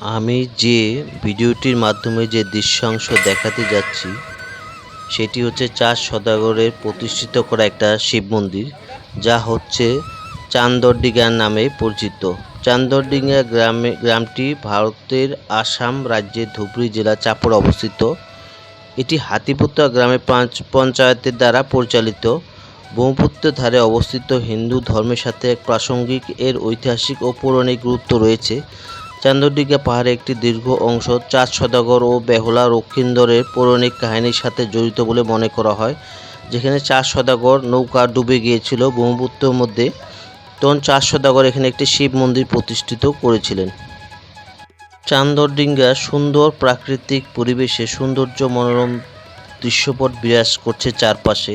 আমি যে ভিডিওটির মাধ্যমে যে দৃশ্যাংশ দেখাতে যাচ্ছি, সেটি হচ্ছে চার সদাগরের প্রতিষ্ঠিত করা একটা শিব মন্দির, যা হচ্ছে চান্দরডিঘা নামে পরিচিত। চান্দরডিঙ্গা গ্রামে, গ্রামটি ভারতের আসাম রাজ্যের ধুবড়ী জেলা চাপড় অবস্থিত। এটি হাতিপুত্রা গ্রামে পাঁচ পঞ্চায়েতের দ্বারা পরিচালিত। ব্রহ্মপুত্রের ধারে অবস্থিত হিন্দু ধর্মের সাথে প্রাসঙ্গিক, এর ঐতিহাসিক ও পৌরাণিক গুরুত্ব রয়েছে। চান্দরডিঘা পাহাড়ের একটি দীর্ঘ অংশ চাঁদ সদাগর ও বেহুলা রক্ষিন্দরের পৌরাণিক কাহিনীর সাথে জড়িত বলে মনে করা হয়, যেখানে চাঁদ সদাগর নৌকা ডুবে গিয়েছিল। ব্রহ্মপুত্রের মধ্যে তখন চাঁদ সদাগর এখানে একটি শিব মন্দির প্রতিষ্ঠিত করেছিলেন। চান্দরডিঙ্গা সুন্দর প্রাকৃতিক পরিবেশে সৌন্দর্য মনোরম দৃশ্যপট বিরাজ করছে চারপাশে।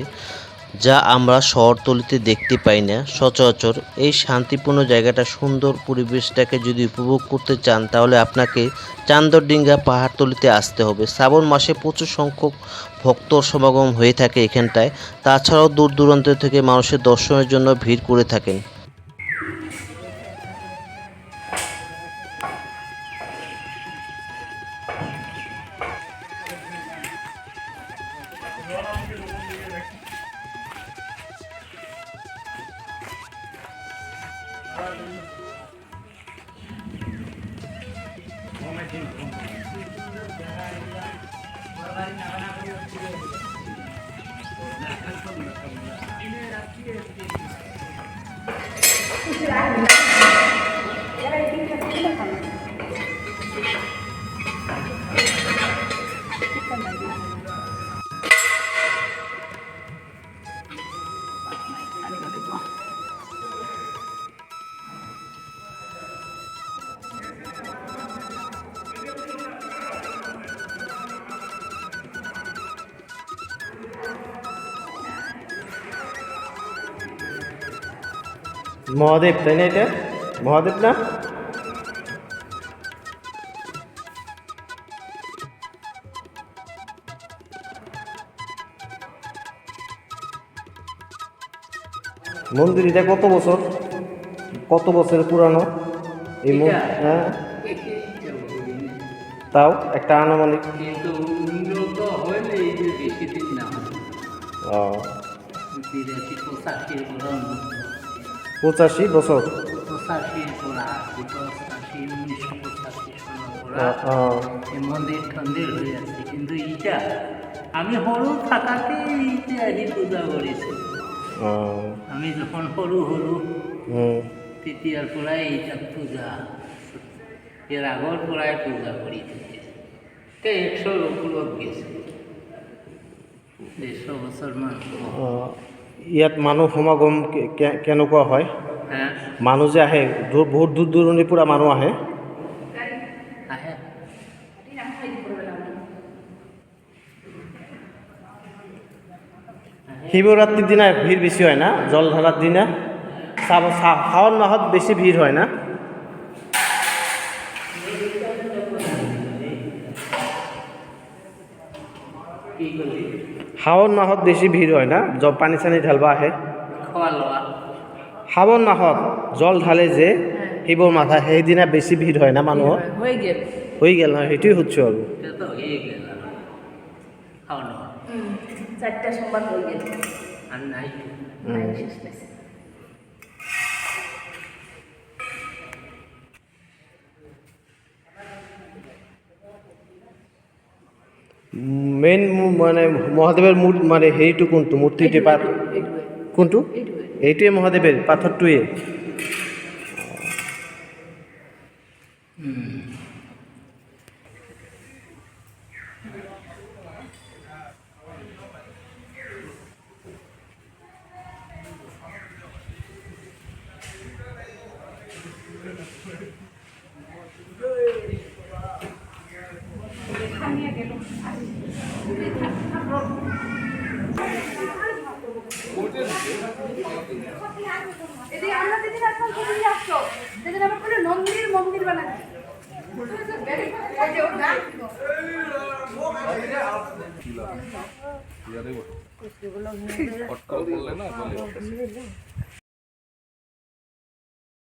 যা আমরা শহরতলিতে দেখতে পাই না। সচরাচর এই শান্তিপূর্ণ জায়গাটা সুন্দর পরিবেশটাকে যদি উপভোগ করতে চান, তাহলে আপনাকে চান্দরডিঙ্গা পাহাড়তলিতে আসতে হবে। শ্রাবণ মাসে প্রচুর সংখ্যক ভক্ত সমাগম হয়ে থাকে এখানটায়। তাছাড়াও দূর দূরান্ত থেকে মানুষের দর্শনের জন্য ভিড় করে থাকেন। Vamos mais মহাদেব তাই না এটা? মহাদেব না? মন্দির এটা কত বছর? কত বছরের পুরানো? এই হ্যাঁ। তাও একটা আনুমানিক। ও, পঁচাশি বছর। মন্দির হয়ে কিন্তু এইটা আমি সৰু থাকাতে এইটা আহি পূজা কৰিছোঁ ও, আমি যখন সৰু হুম, তেতিয়াৰ পৰাই এইটাত পূজা ইয়াৰ আগৰ পৰাই পূজা থাকিছে তে একশোৰ ওপৰত গেছে ডেৰশ বছৰমান হ'ব। ইয়াত মানুহ সমাগম কেনেকুৱা হয়? মানুহ যে আহে বহুত দূৰ দূৰণিৰ পৰা মানুহ আহে। শিৱৰাত্ৰিৰ দিনা ভিৰ বেছি হয় না? জলধাৰাৰ দিনা? শাওণ মাহত বেছি ভিৰ হয় না? শাওণ মাহত বেছি ভিৰ হয় না? জ পানী চানী ঢালবা আহে। শাওণ মাহত জল ঢালে যে শিৱৰ মাথা সেইদিনা বেছি ভিৰ হয় না মানুহৰ? হয়ে গেল। হৈ গ'ল নহয় সেইটোৱে সুধিছোঁ আৰু। এতিয়াতো মেইন মানে মহাদেবের মূল মানে হেৰিটো কোনটো? মূৰ্তিটো পাত কোনটো? এইটোৱে মহাদেৱৰ পাথৰটোৱে এদিকে আমরা যেদিন আসলাম সেদিনই আসছো? সেদিন আবার করে নন্দির মন্দির বানাচ্ছি। না